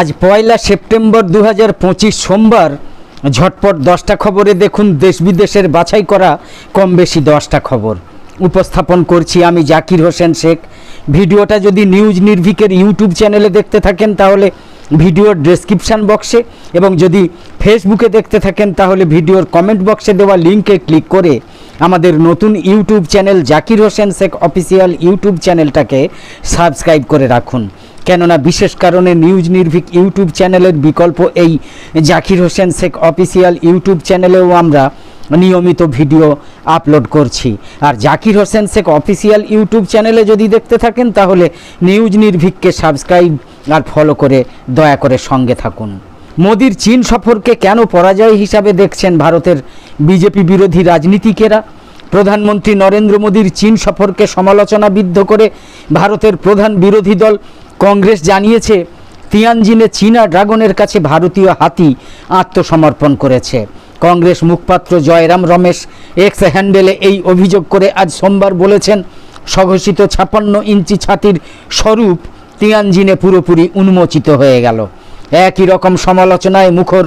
আজ পয়লা সেপ্টেম্বর দু হাজার পঁচিশ সোমবার। ঝটপট দশটা খবরে দেখুন দেশ বিদেশের বাছাই করা কম বেশি দশটা খবর। উপস্থাপন করছি আমি জাকির হোসেন শেখ। ভিডিওটা যদি নিউজ নির্ভিকের ইউটিউব চ্যানেলে দেখতে থাকেন, তাহলে ভিডিওর ডেসক্রিপশান বক্সে এবং যদি ফেসবুকে দেখতে থাকেন, তাহলে ভিডিওর কমেন্ট বক্সে দেওয়া লিঙ্কে ক্লিক করে আমাদের নতুন YouTube channel Zakir Hossain Sheikh official YouTube চ্যানেলটাকে সাবস্ক্রাইব করে রাখুন। কেননা বিশেষ কারণে নিউজ নির্ভীক ইউটিউব চ্যানেলের বিকল্প এই জাকির হোসেন শেখ অফিসিয়াল ইউটিউব চ্যানেলেও আমরা নিয়মিত ভিডিও আপলোড করছি। আর জাকির হোসেন শেখ অফিসিয়াল ইউটিউব চ্যানেলে যদি দেখতে থাকেন, তাহলে নিউজ নির্ভীককে সাবস্ক্রাইব আর ফলো করে দয়া করে সঙ্গে থাকুন। মোদির চীন সফরকে কেন পরাজয় হিসাবে দেখছেন ভারতের বিজেপি বিরোধী রাজনীতিকেরা? প্রধানমন্ত্রী নরেন্দ্র মোদীর চীন সফরকে সমালোচনা বিদ্ধ করে ভারতের প্রধান বিরোধী দল কংগ্রেস জানিয়েছে, তিয়ানজিনে চীনা ড্রাগনের কাছে ভারতীয় হাতি আত্মসমর্পণ করেছে। কংগ্রেস মুখপাত্র জয়রাম রমেশ এক্স হ্যান্ডেলে এই অভিযোগ করে আজ সোমবার বলেছেন স্বঘোষিত ছাপান্ন ইঞ্চি ছাতির স্বরূপ তিয়ানজিনে পুরোপুরি উন্মোচিত হয়ে গেল। একই রকম সমালোচনায় মুখর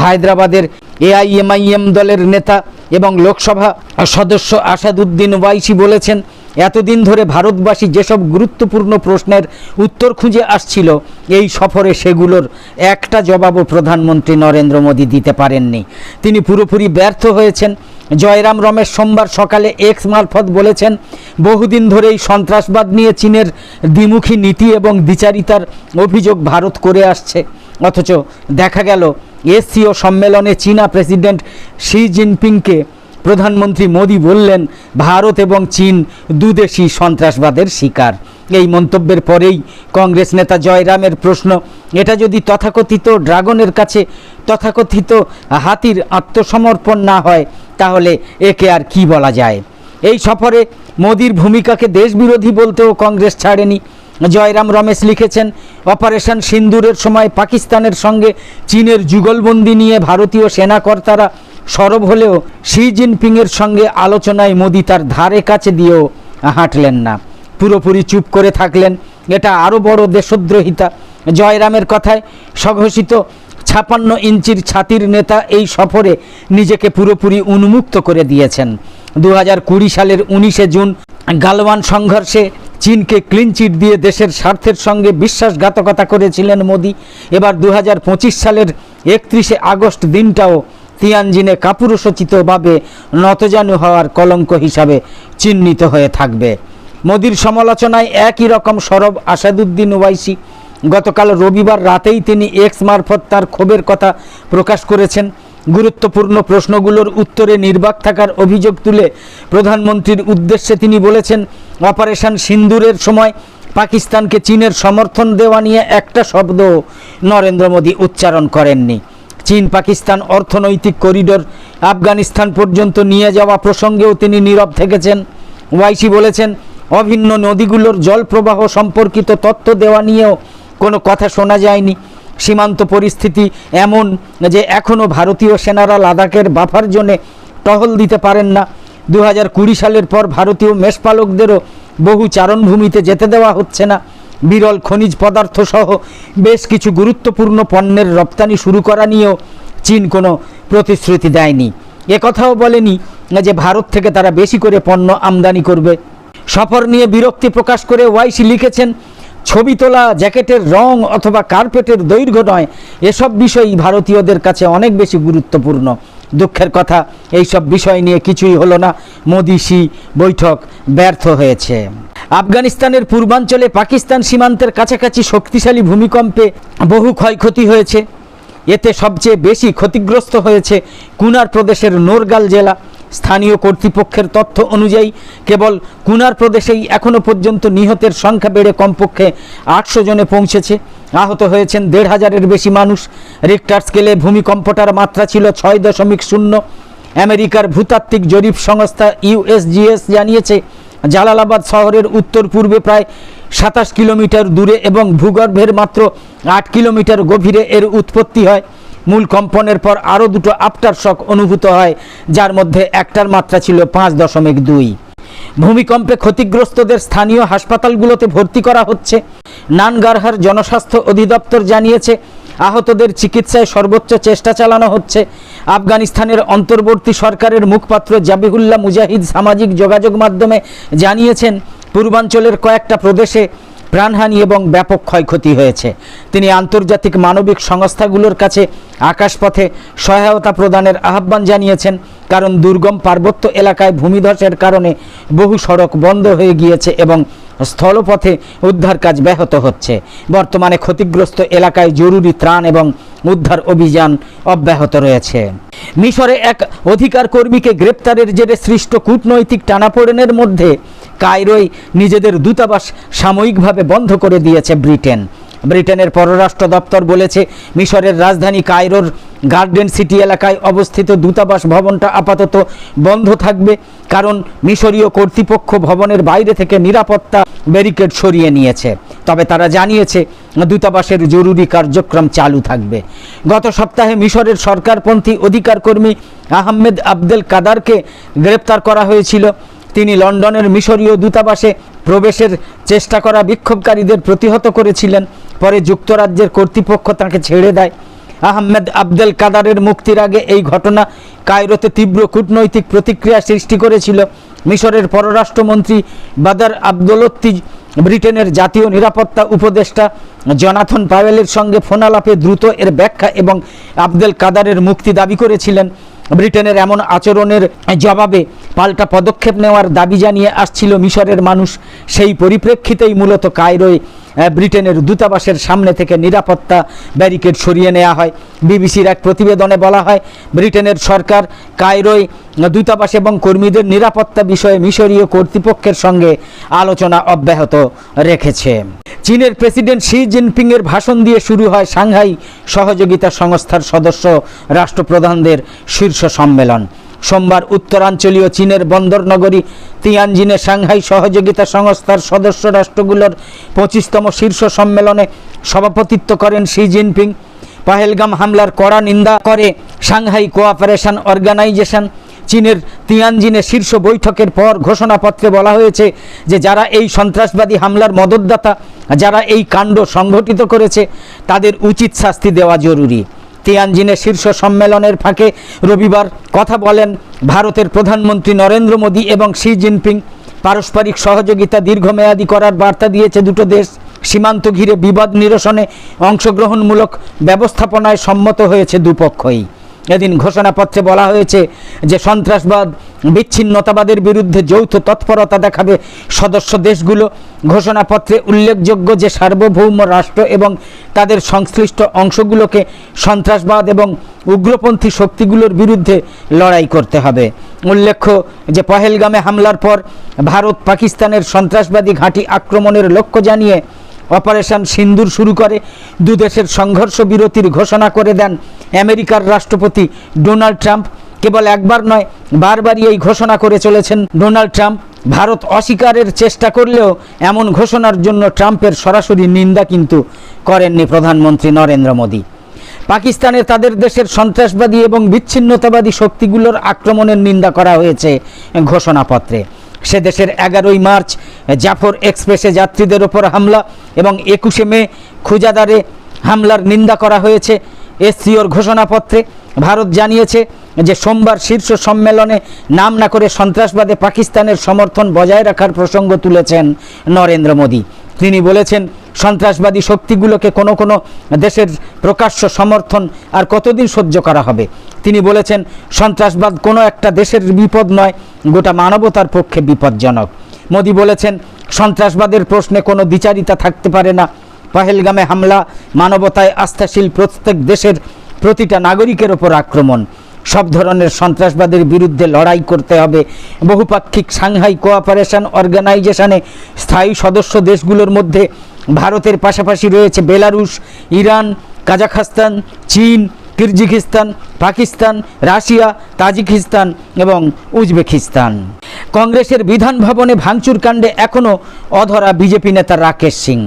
হায়দ্রাবাদের এআইএমআইএম দলের নেতা এবং লোকসভা সদস্য আসাদুদ্দিন ওয়াইসি বলেছেন এতদিন ধরে ভারতবাসী যেসব গুরুত্বপূর্ণ প্রশ্নের উত্তর খুঁজে আসছিল, এই সফরে সেগুলোর একটা জবাবও প্রধানমন্ত্রী নরেন্দ্র মোদী দিতে পারেননি। তিনি পুরোপুরি ব্যর্থ হয়েছেন। জয়রাম রমেশ সোমবার সকালে এক্স মারফত বলেছেন, বহুদিন ধরেই সন্ত্রাসবাদ নিয়ে চীনের দ্বিমুখী নীতি এবং দ্বিচারিতার অভিযোগ ভারত করে আসছে। অথচ দেখা গেল, এসসিও সম্মেলনে চীনা প্রেসিডেন্ট শি জিনপিংকে প্রধানমন্ত্রী মোদী বললেন, ভারত এবং চীন দুদেশই সন্ত্রাসবাদের শিকার। এই মন্তব্যের পরেই কংগ্রেস নেতা জয়রামের প্রশ্ন, এটা যদি তথাকথিত ড্রাগনের কাছে তথাকথিত হাতির আত্মসমর্পণ না হয়, তাহলে একে আর কি বলা যায়? এই সফরে মোদির ভূমিকাকে দেশবিরোধী বলতেও কংগ্রেস ছাড়েনি। জয়রাম রমেশ লিখেছেন, অপারেশন সিন্দুরের সময় পাকিস্তানের সঙ্গে চীনের যুগলবন্দি নিয়ে ভারতীয় সেনাকর্তারা সরব হলেও শি জিনপিংয়ের সঙ্গে আলোচনায় মোদি তার ধারে কাছে দিয়েও হাঁটলেন না। পুরোপুরি চুপ করে থাকলেন। এটা আরও বড় দেশদ্রোহিতা। জয়রামের কথায় স্বঘোষিত ছাপান্ন ইঞ্চির ছাতির নেতা এই সফরে নিজেকে পুরোপুরি উন্মুক্ত করে দিয়েছেন। দু হাজার কুড়ি সালের উনিশে জুন গালওয়ান সংঘর্ষে চীনকে ক্লিন চিট দিয়ে দেশের স্বার্থের সঙ্গে বিশ্বাসঘাতকতা করেছিলেন মোদি। এবার দু হাজার পঁচিশ সালের একত্রিশে আগস্ট দিনটাও তিয়ানজিনে কাপুরুষোচিতভাবে নতজানু হওয়ার কলঙ্ক হিসাবে চিহ্নিত হয়ে থাকবে। মোদির সমালোচনায় একই রকম সরব আসাদুদ্দিন ওয়াইসি গতকাল রবিবার রাতেই তিনি এক্স মারফত তার ক্ষোভের কথা প্রকাশ করেছেন। গুরুত্বপূর্ণ প্রশ্নগুলোর উত্তরে নির্বাক থাকার অভিযোগ তুলে প্রধানমন্ত্রীর উদ্দেশ্যে তিনি বলেছেন, অপারেশন সিন্দুরের সময় পাকিস্তানকে চীনের সমর্থন দেওয়া নিয়ে একটা শব্দ নরেন্দ্র মোদী উচ্চারণ করেননি। চীন, পাকিস্তান অর্থনৈতিক করিডোর আফগানিস্তান পর্যন্ত নিয়ে যাওয়া প্রসঙ্গেও তিনি নীরব থেকেছেন। ওয়াইসি বলেছেন, অভিন্ন নদীগুলোর জলপ্রবাহ সম্পর্কিত তথ্য দেওয়া নিয়েও কোনো কথা শোনা যায়নি। সীমান্ত পরিস্থিতি এমন যে এখনও ভারতীয় সেনারা লাদাখের বাফার জোনে টহল দিতে পারেন না। দু হাজার কুড়ি সালের পর ভারতীয় মেষপালকদেরও বহু চারণভূমিতে যেতে দেওয়া হচ্ছে না। বিরল খনিজ পদার্থ সহ বেশ কিছু গুরুত্বপূর্ণ পণ্যের রপ্তানি শুরু করা নিয়েও চীন কোনো প্রতিশ্রুতি দেয়নি। একথাও বলেনি যে ভারত থেকে তারা বেশি করে পণ্য আমদানি করবে। সফর নিয়ে বিরক্তি প্রকাশ করে ওয়াইসি লিখেছেন, ছবি তোলা, জ্যাকেটের রং অথবা কার্পেটের দৈর্ঘ্য নয়, এসব বিষয়ই ভারতীয়দের কাছে অনেক বেশি গুরুত্বপূর্ণ। দুঃখের কথা, এইসব বিষয় নিয়ে কিছুই হলো না। মোদি সি বৈঠক ব্যর্থ হয়েছে। আফগানিস্তানের পূর্বাঞ্চলে পাকিস্তান সীমান্তের কাছাকাছি শক্তিশালী ভূমিকম্পে বহু ক্ষয়ক্ষতি হয়েছে। এতে সবচেয়ে বেশি ক্ষতিগ্রস্ত হয়েছে কুনার প্রদেশের নোরগাল জেলা। স্থানীয় কর্তৃপক্ষের তথ্য অনুযায়ী, কেবল কুনার প্রদেশেই এখনও পর্যন্ত নিহতের সংখ্যা বেড়ে কমপক্ষে আটশো জনে পৌঁছেছে। আহত হয়েছেন দেড় হাজারের বেশি মানুষ। রিক্টার স্কেলে ভূমিকম্পটার মাত্রা ছিল ছয় দশমিক শূন্য। আমেরিকার ভূতাত্ত্বিক জরিপ সংস্থা ইউএসজিএস জানিয়েছে জালালাবাদ শহরের উত্তর পূর্বে প্রায় সাতাশ কিলোমিটার দূরে এবং ভূগর্ভের মাত্র আট কিলোমিটার গভীরে এর উৎপত্তি হয়। মূল কম্পনের পর আরও দুটো আফটার শক অনুভূত হয়, যার মধ্যে একটার মাত্রা ছিল পাঁচ দশমিক দুই। ভূমিকম্পে ক্ষতিগ্রস্তদের স্থানীয় হাসপাতালগুলোতে ভর্তি করা হচ্ছে। নানগারহার জনস্বাস্থ্য অধিদপ্তর জানিয়েছে আহতদের চিকিৎসায় সর্বোচ্চ চেষ্টা চালানো হচ্ছে। আফগানিস্তানের অন্তর্বর্তী সরকারের মুখপাত্র জাবিহুল্লাহ মুজাহিদ সামাজিক যোগাযোগ মাধ্যমে জানিয়েছেন, পূর্বাঞ্চলের কয়েকটা প্রদেশে প্রাণহানি এবং ব্যাপক ক্ষয়ক্ষতি হয়েছে। তিনি আন্তর্জাতিক মানবিক সংস্থাগুলোর কাছে আকাশপথে সহায়তা প্রদানের আহ্বান জানিয়েছেন, কারণ দুর্গম পার্বত্য এলাকায় ভূমিধসের কারণে বহু সড়ক বন্ধ হয়ে গিয়েছে এবং স্থলপথে উদ্ধার কাজ ব্যাহত হচ্ছে। বর্তমানে ক্ষতিগ্রস্ত এলাকায় জরুরি ত্রাণ এবং উদ্ধার অভিযান অব্যাহত রয়েছে। মিশরে এক অধিকার কর্মীকে গ্রেপ্তারের জেরে সৃষ্ট কূটনৈতিক টানাপোড়েনের মধ্যে কায়রোয় নিজেদের দূতাবাস সাময়িকভাবে বন্ধ করে দিয়েছে ব্রিটেন। ব্রিটেনের পররাষ্ট্র দপ্তর বলেছে, মিশরের রাজধানী কায়রোর গার্ডেন সিটি এলাকায় অবস্থিত দূতাবাস ভবনটা আপাতত বন্ধ থাকবে, কারণ মিশরীয় কর্তৃপক্ষ ভবনের বাইরে থেকে নিরাপত্তা ব্যারিকেড সরিয়ে নিয়েছে। তবে তারা জানিয়েছে, দূতাবাসের জরুরি কার্যক্রম চালু থাকবে। গত সপ্তাহে মিশরের সরকারপন্থী অধিকার কর্মী আহমেদ আবদেল কাদারকে গ্রেপ্তার করা হয়েছিল। তিনি লন্ডনের মিশরীয় দূতাবাসে প্রবেশের চেষ্টা করা বিক্ষোভকারীদের প্রতিহত করেছিলেন, পরে যুক্তরাজ্যের কর্তৃপক্ষ তাকে ছেড়ে দেয়। আহমেদ আবদেল কাদারের মুক্তির আগে এই ঘটনা কায়রোতে তীব্র কূটনৈতিক প্রতিক্রিয়া সৃষ্টি করেছিল। মিশরের পররাষ্ট্রমন্ত্রী বাদার আবদুলত্তি ব্রিটেনের জাতীয় নিরাপত্তা উপদেষ্টা জনাথন পাওয়েলের সঙ্গে ফোনালাপে দ্রুত এর ব্যাখ্যা এবং আবদেল কাদারের মুক্তি দাবি করেছিলেন। ব্রিটেনের এমন আচরণের জবাবে পাল্টা পদক্ষেপ নেওয়ার দাবি জানিয়ে আসছিল মিশরের মানুষ। সেই পরিপ্রেক্ষিতেই মূলত কায়রোয় ব্রিটেনের দূতাবাসের সামনে থেকে নিরাপত্তা ব্যারিকেড সরিয়ে নেওয়া হয়। বিবিসির এক প্রতিবেদনে বলা হয়, ব্রিটেনের সরকার কায়রোয় দূতাবাস এবং কর্মীদের নিরাপত্তা বিষয়ে মিশরীয় কর্তৃপক্ষের সঙ্গে আলোচনা অব্যাহত রেখেছে। চীনের প্রেসিডেন্ট শি জিনপিংয়ের ভাষণ দিয়ে শুরু হয় সাংহাই সহযোগিতা সংস্থার সদস্য রাষ্ট্রপ্রধানদের শীর্ষ সম্মেলন। সোমবার উত্তরাঞ্চলীয় চীনের বন্দর নগরী তিয়ানজিনে সাংহাই সহযোগিতা সংস্থার সদস্য রাষ্ট্রগুলোর পঁচিশতম শীর্ষ সম্মেলনে সভাপতিত্ব করেন শি জিনপিং। পাহেলগাম হামলার কড়া নিন্দা করে সাংহাই কোঅপারেশন অর্গানাইজেশন। চীনের তিয়ানজিনে শীর্ষ বৈঠকের পর ঘোষণাপত্রে বলা হয়েছে যে যারা এই সন্ত্রাসবাদী হামলার মদতদাতা, যারা এই কাণ্ড সংঘটিত করেছে, তাদের উচিত শাস্তি দেওয়া জরুরি। তিয়ানজিনে শীর্ষ সম্মেলনের ফাঁকে রবিবার কথা বলেন ভারতের প্রধানমন্ত্রী নরেন্দ্র মোদী এবং শি জিনপিং। পারস্পরিক সহযোগিতা দীর্ঘমেয়াদী করার বার্তা দিয়েছে দুটো দেশ। সীমান্ত ঘিরে বিবাদ নিরসনে অংশগ্রহণমূলক ব্যবস্থাপনায় সম্মত হয়েছে দুপক্ষই। এদিন ঘোষণাপত্রে বলা হয়েছে যে সন্ত্রাসবাদ বিচ্ছিন্নতাবাদের বিরুদ্ধে যৌথ তৎপরতা দেখাবে সদস্য দেশগুলো। ঘোষণাপত্রে উল্লেখযোগ্য যে সার্বভৌম রাষ্ট্র এবং তাদের সংশ্লিষ্ট অংশগুলোকে সন্ত্রাসবাদ এবং উগ্রপন্থী শক্তিগুলোর বিরুদ্ধে লড়াই করতে হবে। উল্লেখ্য যে পহেলগামে হামলার পর ভারত পাকিস্তানের সন্ত্রাসবাদী ঘাঁটি আক্রমণের লক্ষ্য জানিয়ে অপারেশন সিন্দুর শুরু করে। দুদেশের সংঘর্ষ বিরতির ঘোষণা করে দেন আমেরিকার রাষ্ট্রপতি ডোনাল্ড ট্রাম্প। কেবল একবার নয়, বারবারই এই ঘোষণা করে চলেছেন ডোনাল্ড ট্রাম্প। ভারত অস্বীকারের চেষ্টা করলেও এমন ঘোষণার জন্য ট্রাম্পের সরাসরি নিন্দা কিন্তু করেননি প্রধানমন্ত্রী নরেন্দ্র মোদী। পাকিস্তানে তাদের দেশের সন্ত্রাসবাদী এবং বিচ্ছিন্নতাবাদী শক্তিগুলোর আক্রমণের নিন্দা করা হয়েছে ঘোষণাপত্রে। সে দেশের এগারোই মার্চ জাফর এক্সপ্রেসে যাত্রীদের ওপর হামলা এবং একুশে মে খুজাদারে হামলার নিন্দা করা হয়েছে। এসসিওর ঘোষণাপত্রে ভারত জানিয়েছে যে সোমবার শীর্ষ সম্মেলনে নাম না করে সন্ত্রাসবাদে পাকিস্তানের সমর্থন বজায় রাখার প্রসঙ্গ তুলেছেন নরেন্দ্র মোদী। তিনি বলেছেন, সন্ত্রাসবাদী শক্তিগুলোকে কোনো কোনো দেশের প্রকাশ্য সমর্থন আর কতদিন সহ্য করা হবে? তিনি বলেছেন, সন্ত্রাসবাদ কোনো একটা দেশের বিপদ নয়, গোটা মানবতার পক্ষে বিপজ্জনক। মোদী বলেছেন, সন্ত্রাসবাদের প্রশ্নে কোনো দ্বিচারিতা থাকতে পারে না। পাহেলগামে হামলা, মানবতায় আস্থাশীল প্রত্যেক দেশের প্রতিটা নাগরিকের ওপর আক্রমণ। সব ধরনের সন্ত্রাসবাদের বিরুদ্ধে লড়াই করতে হবে। বহুপাক্ষিক সাংহাই কোঅপারেশন অর্গানাইজেশনে স্থায়ী সদস্য দেশগুলোর মধ্যে ভারতের পাশাপাশি রয়েছে বেলারুশ, ইরান, কাজাখস্তান, চীন কিরজিকিস্তান পাকিস্তান, রাশিয়া তাজিকিস্তান এবং উজবেকিস্তান। কংগ্রেসের বিধান ভবনে ভাঙচুর কাণ্ডে এখনও অধরা বিজেপি নেতা রাকেশ সিং।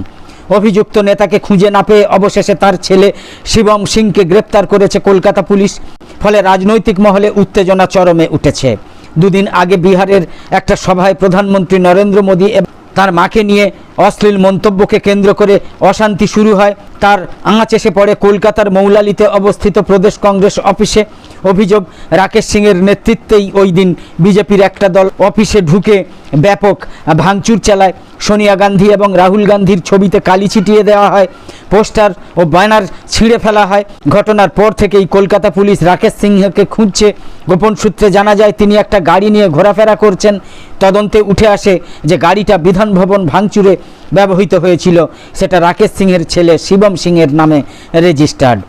অভিযুক্ত নেতাকে খুঁজে না পেয়ে অবশেষে তার ছেলে শিবম সিংকে গ্রেপ্তার করেছে কলকাতা পুলিশ। ফলে রাজনৈতিক মহলে উত্তেজনা চরমে উঠেছে। দুদিন আগে বিহারের একটা সভায় প্রধানমন্ত্রী নরেন্দ্র মোদী তার মাকে নিয়ে অশ্লীল মন্তব্যকে কেন্দ্র করে অশান্তি শুরু হয়। তার আঙাচ এসে পড়ে কলকাতার মৌলালিতে অবস্থিত প্রদেশ কংগ্রেস অফিসে। অভিযোগ, রাকেশ সিংয়ের নেতৃত্বেই ওই দিন বিজেপির একটা দল অফিসে ঢুকে ব্যাপক ভাঙচুর চালায়। সোনিয়া গান্ধী এবং রাহুল গান্ধীর ছবিতে কালি ছিটিয়ে দেওয়া হয়, পোস্টার ও ব্যানার ছিঁড়ে ফেলা হয়। ঘটনার পর থেকেই কলকাতা পুলিশ রাকেশ সিংহকে খুঁজছে। গোপন সূত্রে জানা যায়, তিনি একটা গাড়ি নিয়ে ঘোরাফেরা করছেন। তদন্তে উঠে আসে যে গাড়িটা বিধান ভবন ভাঙচুরে ব্যবহৃত হয়েছিল। সেটা রাকেশ সিংহের ছেলে শিবম সিংয়ের নামে রেজিস্টার্ড।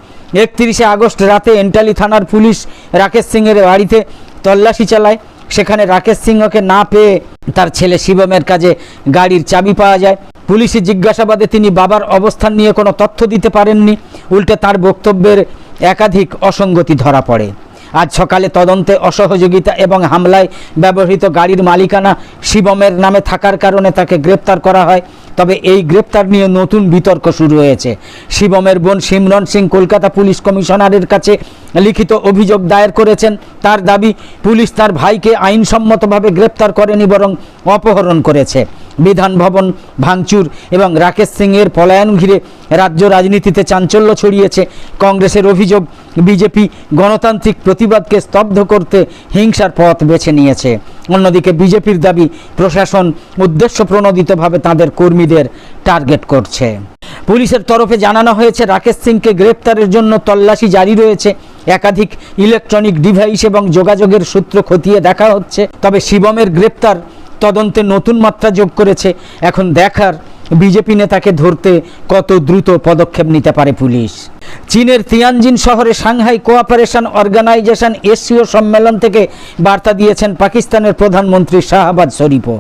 একত্রিশে আগস্ট রাতে এন্টালি থানার পুলিশ রাকেশ সিংয়ের বাড়িতে তল্লাশি চালায়। সেখানে রাকেশ সিংহকে না পেয়ে তার ছেলে শিবমের কাজে গাড়ির চাবি পাওয়া যায়। পুলিশি জিজ্ঞাসাবাদে তিনি বাবার অবস্থান নিয়ে কোনো তথ্য দিতে পারেননি। উল্টে তার বক্তব্যের একাধিক অসঙ্গতি ধরা পড়ে। আজ সকালে তদন্তে অসহযোগিতা এবং হামলায় ব্যবহৃত গাড়ির মালিকানা শিবমের নামে থাকার কারণে তাকে গ্রেপ্তার করা হয়। তবে এই গ্রেপ্তার নিয়ে নতুন বিতর্ক শুরু হয়েছে। শিবমের বোন সিমরন সিং কলকাতা পুলিশ কমিশনারের কাছে লিখিত অভিযোগ দায়ের করেছেন। তার দাবি, পুলিশ তার ভাইকে আইনসম্মতভাবে গ্রেপ্তার করেনি বরং অপহরণ করেছে। বিধান ভবন ভাঙচুর এবং রাকেশ সিংয়ের পলায়ন ঘিরে রাজ্য রাজনীতিতে চাঞ্চল্য ছড়িয়েছে। কংগ্রেসের অভিযোগ, বিজেপি গণতান্ত্রিক প্রতিবাদকে স্তব্ধ করতে হিংসার পথ বেছে নিয়েছে। অন্যদিকে বিজেপির দাবি, প্রশাসন উদ্দেশ্য প্রণোদিতভাবে তাদের কর্মীদের টার্গেট করছে। পুলিশের তরফে জানানো হয়েছে, রাকেশ সিংকে গ্রেপ্তারের জন্য তল্লাশি জারি রয়েছে। একাধিক ইলেকট্রনিক ডিভাইস এবং যোগাযোগের সূত্র খতিয়ে দেখা হচ্ছে। তবে শিবমের গ্রেপ্তার তদন্তে নতুন মাত্রা যোগ করেছে। এখন দেখার বিজেপি নেতাকে ধরতে কত দ্রুত পদক্ষেপ নিতে পারে পুলিশ। চীনের তিয়ানজিন শহরে সাংহাই কোঅপারেশন অর্গানাইজেশন এসসিও সম্মেলন থেকে বার্তা দিয়েছেন পাকিস্তানের প্রধানমন্ত্রী শাহবাজ শরীফও।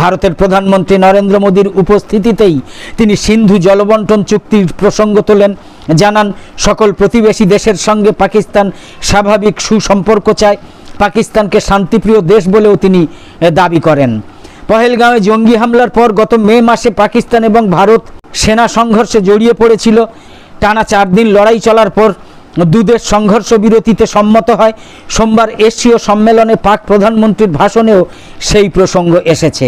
ভারতের প্রধানমন্ত্রী নরেন্দ্র মোদীর উপস্থিতিতেই তিনি সিন্ধু জলবন্টন চুক্তির প্রসঙ্গ তোলেন, জানান, সকল প্রতিবেশী দেশের সঙ্গে পাকিস্তান স্বাভাবিক সুসম্পর্ক চায়। পাকিস্তানকে শান্তিপ্রিয় দেশ বলেও তিনি দাবি করেন। পহেলগাঁওয়ে জঙ্গি হামলার পর গত মে মাসে পাকিস্তান এবং ভারত সেনা সংঘর্ষে জড়িয়ে পড়েছিল। টানা চার দিন লড়াই চলার পর দুদেশ সংঘর্ষ বিরতিতে সম্মত হয়। সোমবার এশীয় সম্মেলনে পাক প্রধানমন্ত্রীর ভাষণেও সেই প্রসঙ্গ এসেছে।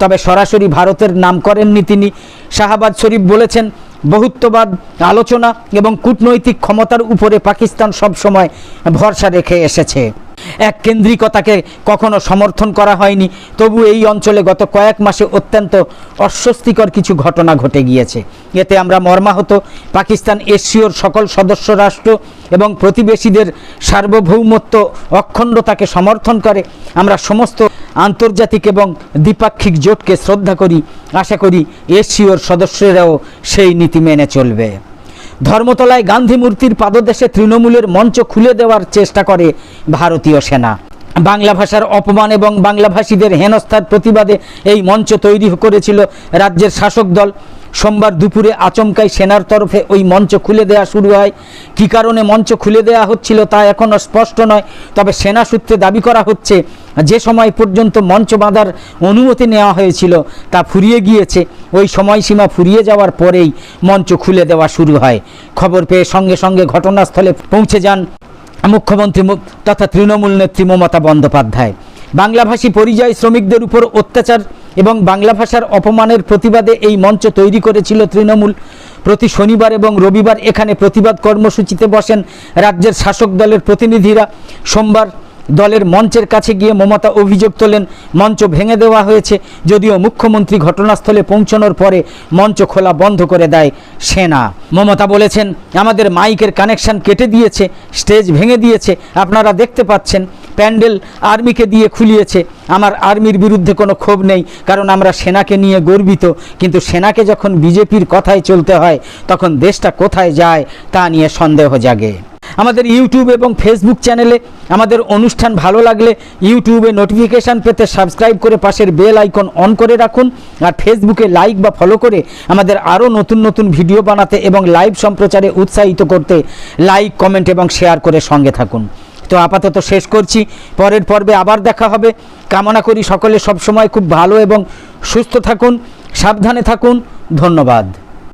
তবে সরাসরি ভারতের নাম করেননি তিনি। শাহবাজ শরীফ বলেছেন, বহুত্ববাদ, আলোচনা এবং কূটনৈতিক ক্ষমতার উপরে পাকিস্তান সবসময় ভরসা রেখে এসেছে। এক কেন্দ্রিকতাকে কখনো সমর্থন করা হয়নি। তবু এই অঞ্চলে গত কয়েক মাসে অত্যন্ত অস্বস্তিকর কিছু ঘটনা ঘটে গিয়েছে। এতে আমরা মর্মাহত। পাকিস্তান এশিওর সকল সদস্য রাষ্ট্র এবং প্রতিবেশীদের সার্বভৌমত্ব অখণ্ডতাকে সমর্থন করে। আমরা সমস্ত আন্তর্জাতিক এবং দ্বিপাক্ষিক জোটকে শ্রদ্ধা করি। আশা করি এশিওর সদস্যরাও সেই নীতি মেনে চলবে। ধর্মতলায় গান্ধী মূর্তির পাদদেশে তৃণমূলের মঞ্চ খুলে দেওয়ার চেষ্টা করে ভারতীয় সেনা। বাংলা ভাষার অপমান এবং বাংলাভাষীদের হেনস্থার প্রতিবাদে এই মঞ্চ তৈরি করেছিল রাজ্যের শাসক দল। সোমবার দুপুরে আচমকাই সেনার তরফে ওই মঞ্চ খুলে দেওয়া শুরু হয়। কী কারণে মঞ্চ খুলে দেওয়া হচ্ছিল তা এখনও স্পষ্ট নয়, তবে সেনা সূত্রে দাবি করা হচ্ছে যে সময় পর্যন্ত মঞ্চ বাঁধার অনুমতি নেওয়া হয়েছিল, তা ফুরিয়ে গিয়েছে। ওই সময়সীমা ফুরিয়ে যাওয়ার পরেই মঞ্চ খুলে দেওয়া শুরু হয়। খবর পেয়ে সঙ্গে সঙ্গে ঘটনাস্থলে পৌঁছে যান মুখ্যমন্ত্রী তথা তৃণমূল নেত্রী মমতা বন্দ্যোপাধ্যায়। বাংলাভাষী পরিযায়ী শ্রমিকদের উপর অত্যাচার এবং বাংলা ভাষার অপমানের প্রতিবাদে এই মঞ্চ তৈরি করেছিল তৃণমূল। প্রতি শনিবার এবং রবিবার এখানে প্রতিবাদ কর্মসূচিতে বসেন রাজ্যের শাসক দলের প্রতিনিধিরা। সোমবার দলের মঞ্চের কাছে গিয়ে মমতা অভিযোগ তোলেন, মঞ্চ ভেঙে দেওয়া হয়েছে, যদিও মুখ্যমন্ত্রী ঘটনাস্থলে পৌঁছানোর পরে মঞ্চ খোলা বন্ধ করে দেয় সেনা। মমতা বলেছেন, আমাদের মাইকের কানেকশন কেটে দিয়েছে, স্টেজ ভেঙে দিয়েছে, আপনারা দেখতে পাচ্ছেন, প্যান্ডেল আর্মিকে দিয়ে খুলিয়েছে, আমার আর্মির বিরুদ্ধে কোনো ক্ষোভ নেই, কারণ আমরা সেনাকে নিয়ে গর্বিত, কিন্তু সেনাকে যখন বিজেপির কথায় চলতে হয়, তখন দেশটা কোথায় যায় তা নিয়ে সন্দেহ জাগে। আমাদের ইউটিউব এবং ফেসবুক চ্যানেলে আমাদের অনুষ্ঠান ভালো লাগলে ইউটিউবে নোটিফিকেশান পেতে সাবস্ক্রাইব করে পাশের বেল আইকন অন করে রাখুন আর ফেসবুকে লাইক বা ফলো করে আমাদের আরও নতুন নতুন ভিডিও বানাতে এবং লাইভ সম্প্রচারে উৎসাহিত করতে লাইক কমেন্ট এবং শেয়ার করে সঙ্গে থাকুন। তো আপাতত শেষ করছি। পরের পর্বে আবার দেখা হবে। কামনা করি সকলে সবসময় খুব ভালো এবং সুস্থ থাকুন, সাবধানে থাকুন। ধন্যবাদ।